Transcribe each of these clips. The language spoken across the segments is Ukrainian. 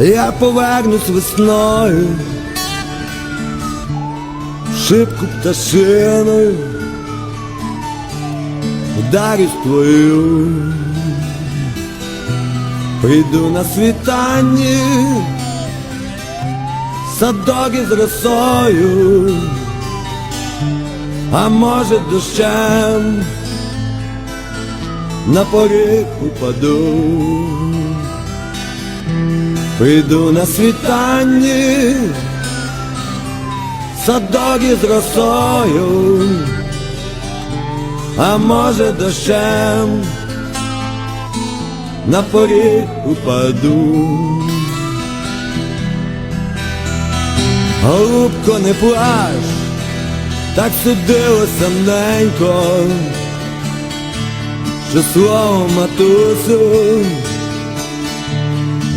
Я повернусь весною, шибку пташиною, вдарюсь твою, прийду на світанні, садок із росою, а може дощем на поріг упаду. Прийду на світанні, садок із росою, а може дощем на поріг упаду. Голубко, не плач, так судилося ненько, що слово матусю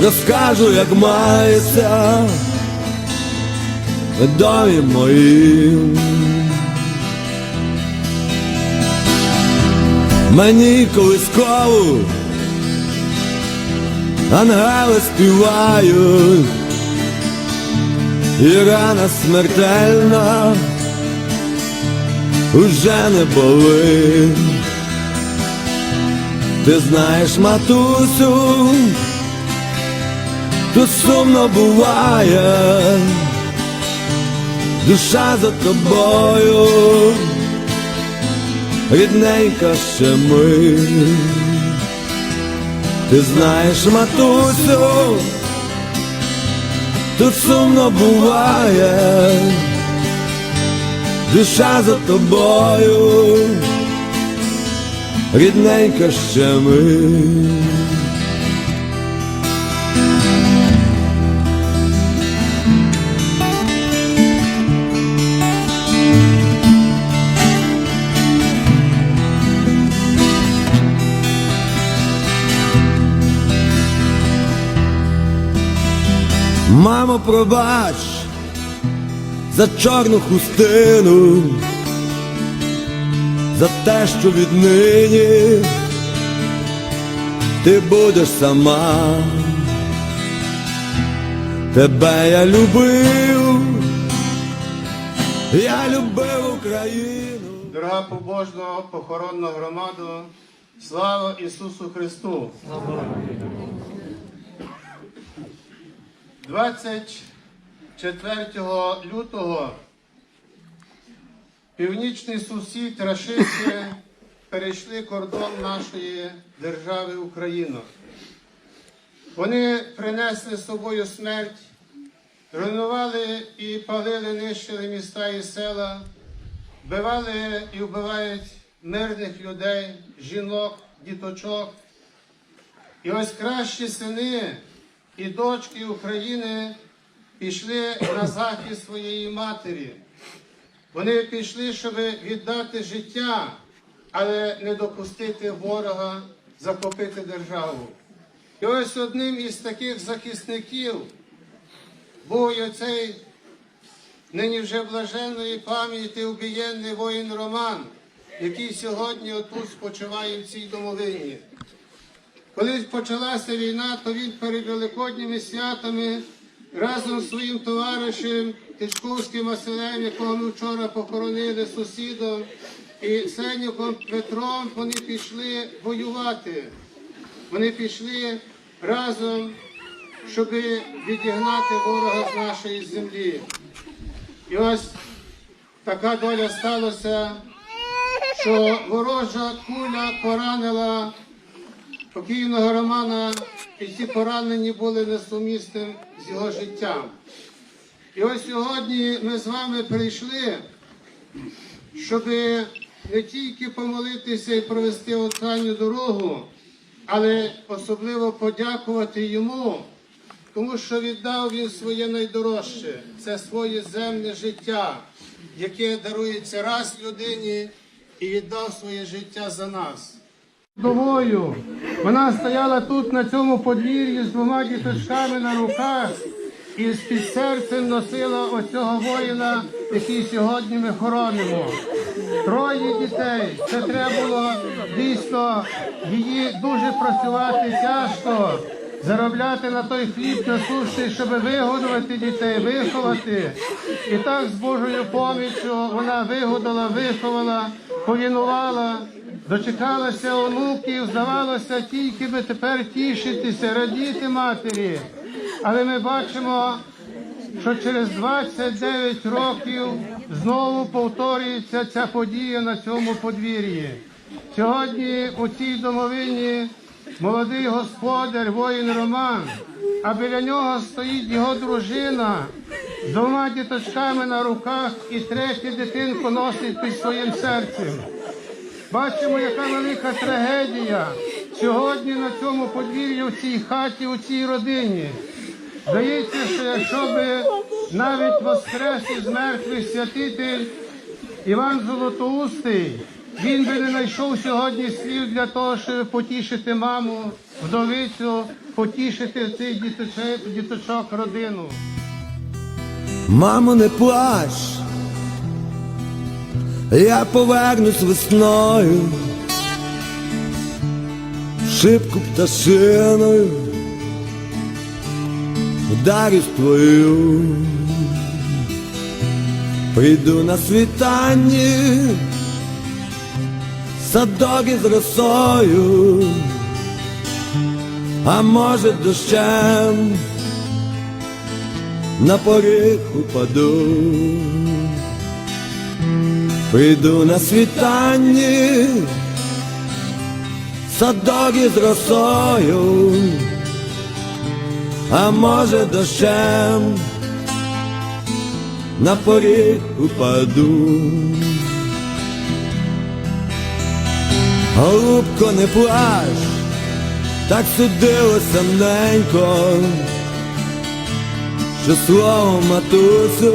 розкажу, як мається в домі моїм. Мені колискову ангели співають, і рана смертельна уже не болить. Ти знаєш, матусю, Тут сумно буває, душа за тобою, рідненька ще ми. Ти знаєш, матусю, тут сумно буває, душа за тобою, рідненька ще ми. Мамо, пробач за чорну хустину, за те, що віднині ти будеш сама. Тебе я любив, я любив Україну. Дорога побожна похоронна громада, слава Ісусу Христу! 24 лютого північний сусід рашисти перейшли кордон нашої держави Україна. Вони принесли з собою смерть, руйнували і палили, нищили міста і села, вбивали і вбивають мирних людей, жінок, діточок. І ось кращі сини і дочки України пішли на захист своєї матері. Вони пішли, щоб віддати життя, але не допустити ворога захопити державу. І ось одним із таких захисників був і оцей нині вже блаженної пам'яті убієнний воїн Роман, який сьогодні отут спочиває в цій домовині. Коли почалася війна, то він перед великодніми святами разом з своїм товаришем Тичковським Василем, якого ми вчора похоронили сусідом, і Сенюком Петром, вони пішли воювати. Вони пішли разом, щоб відігнати ворога з нашої землі. І ось така доля сталася, що ворожа куля поранила покійного Романа, і ці поранені були несумісним з його життям. І ось сьогодні ми з вами прийшли, щоб не тільки помолитися і провести останню дорогу, але особливо подякувати йому тому що віддав він своє найдорожче це своє земне життя, яке дарується раз людині і віддав своє життя за нас. Вдовою. Вона стояла тут на цьому подвір'ї з двома діточками на руках і з під серцем носила оцього воїна, який сьогодні ми хоронимо. Троє дітей. Це треба було дійсно її дуже працювати тяжко, заробляти на той хліб насущний, щоб вигодувати дітей, виховати. І так з Божою поміччю вона вигодила, виховала, повінувала. Дочекалася онуків, здавалося, тільки би тепер тішитися, радіти матері. Але ми бачимо, що через 29 років знову повторюється ця подія на цьому подвір'ї. Сьогодні у цій домовині молодий господар, воїн Роман, а біля нього стоїть його дружина з двома діточками на руках і третю дитинку носить під своїм серцем. Бачимо, яка велика трагедія сьогодні на цьому подвір'ї, у цій хаті, у цій родині. Здається, що якщо би навіть воскрес із мертвих святитель Іван Золотоустий, він би не знайшов сьогодні слів для того, щоб потішити маму, вдовицю, потішити цих діточок, родину. Мамо, не плач, я повернусь весною, шибку пташиною, вдарюсь твою, прийду на світанні, садок із росою, а може дощем на поріг упаду, прийду на світанні, садок із росою, а може дощем на поріг упаду. Голубко, не плач, так судилося ненько що слово матусю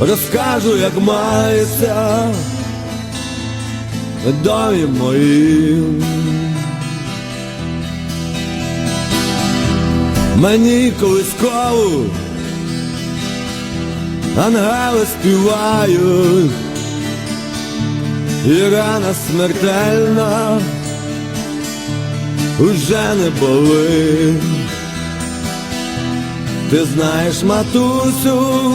розкажу, як мається в домі моїм. Мені колискову ангели співають, і рана смертельна уже не болить. Ти знаєш, матусю,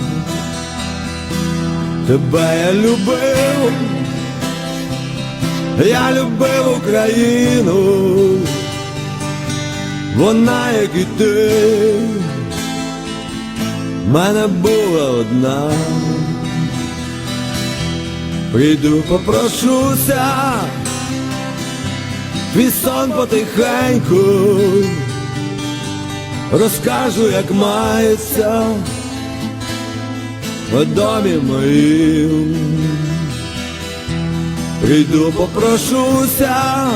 тебе я любив. Я любив Україну, вона, як і ти, мене була одна. Прийду, попрошуся, твій потихеньку, розкажу, як мається в домі моїм. Прийду, попрошуся,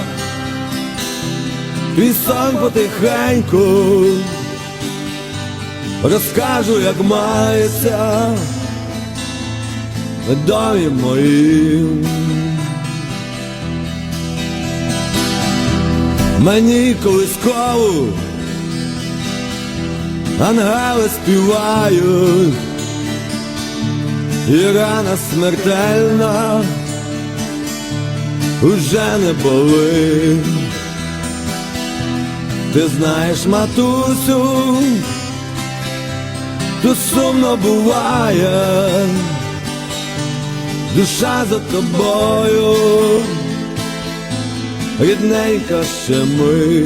твій потихеньку, розкажу, як мається в домі моїм. Мені колискову ангели співають, і рана смертельна уже не болить. Ти знаєш, матусю, тут сумно буває, душа за тобою, рідненька ще ми.